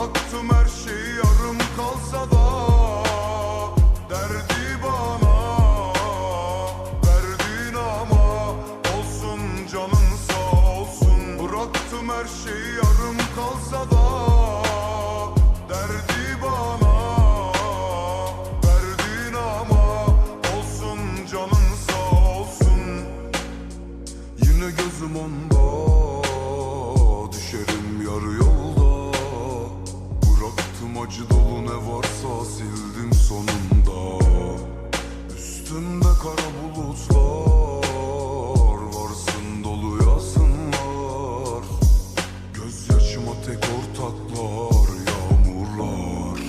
Bıraktım her şey yarım kalsa da. Derdi bana Verdin ama Olsun canın sağ olsun. Bıraktım her şey yarım kalsa da. Derdi bana Verdin ama Olsun canın sağ olsun. Yine gözüm onda Dolu ne varsa sildim sonunda. Üstümde kara bulutlar Varsın dolu yasınlar. Gözyaşıma tek ortaklar Yağmurlar.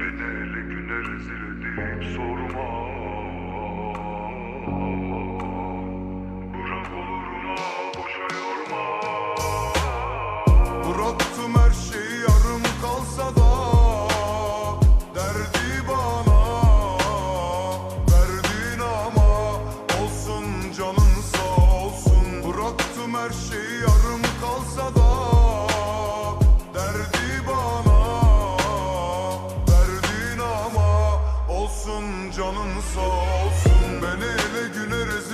Beni ele güne rezil edip sorma. Bırak oluruna boşa yorma. Bıraktım olsun canın sağ olsun. Beni ele güneriz